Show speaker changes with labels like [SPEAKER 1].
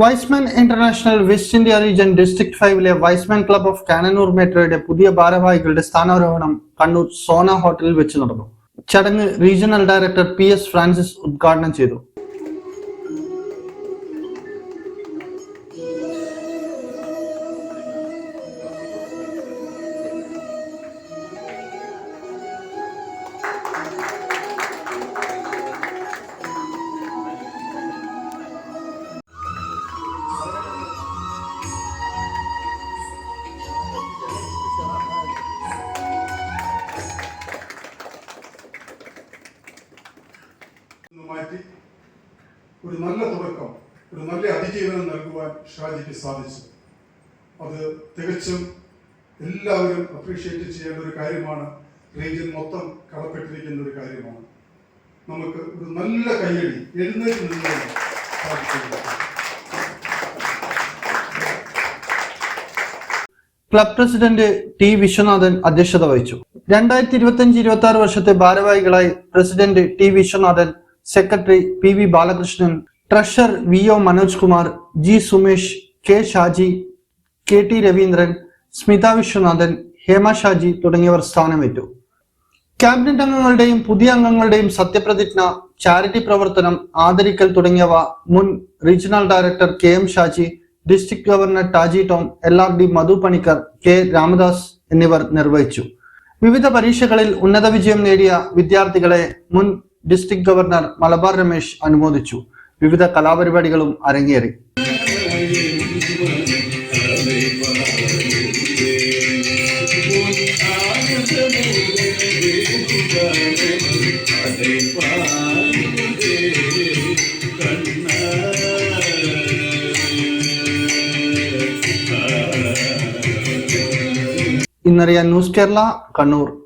[SPEAKER 1] Y's Men international west India region district ഫൈവിലെ Y's Men club of Cannanore മെട്രോയുടെ പുതിയ ഭാരവാഹികളുടെ സ്ഥാനാരോഹണം കണ്ണൂർ സോന ഹോട്ടലിൽ വെച്ച് നടന്നു. ചടങ്ങ് regional director P S Francis ഉദ്ഘാടനം ചെയ്തു.
[SPEAKER 2] മാറ്റി. ഒരു നല്ല തുടക്കം ഒരു നല്ല അതിജീവനം നൽകുവാൻ ഷാജിക്ക് സാധിച്ചു. അത് തികച്ചും എല്ലാവരും അപ്രീഷിയേറ്റ് ചെയ്യേണ്ട ഒരു കാര്യമാണ്. റീജിയൻ മൊത്തം കടപ്പെട്ടിരിക്കുന്ന ഒരു കാര്യമാണ്. നമുക്ക് ഒരു നല്ല കയ്യടി എഴുന്നേറ്റ്
[SPEAKER 1] ക്ലബ് പ്രസിഡന്റ് ടി വിശ്വനാഥൻ അധ്യക്ഷത വഹിച്ചു. രണ്ടായിരത്തി ഇരുപത്തി അഞ്ച് ഇരുപത്തി ആറ് വർഷത്തെ ഭാരവാഹികളായി president T Viswanathan secretary P V Balakrishnan treasurer V O Manoj Kumar G Sumesh K Shaji K T Raveendran Smitha Viswanathan Hema Shaji തുടങ്ങിയവർ സ്ഥാനം സ്ഥാനമേറ്റു. ക്യാബിനറ്റ് അംഗങ്ങളുടെയും പുതിയ അംഗങ്ങളുടെയും സത്യപ്രതിജ്ഞ ചാരിറ്റി പ്രവർത്തനം ആദരിക്കൽ തുടങ്ങിയവ മുൻ regional director K M Shaji district governor Taji Tom L R D Madhu Panicker K Ramdas എന്നിവർ നിർവഹിച്ചു. വിവിധ പരീക്ഷകളിൽ ഉന്നത വിജയം നേടിയ വിദ്യാർത്ഥികളെ മുൻ ഡിസ്ട്രിക്ട് ഗവർണർ മലബാർ രമേശ് അനുമോദിച്ചു. വിവിധ കലാപരിപാടികളും അരങ്ങേറി. ഇന്നറിയാൻ ന്യൂസ് കേരള കണ്ണൂർ.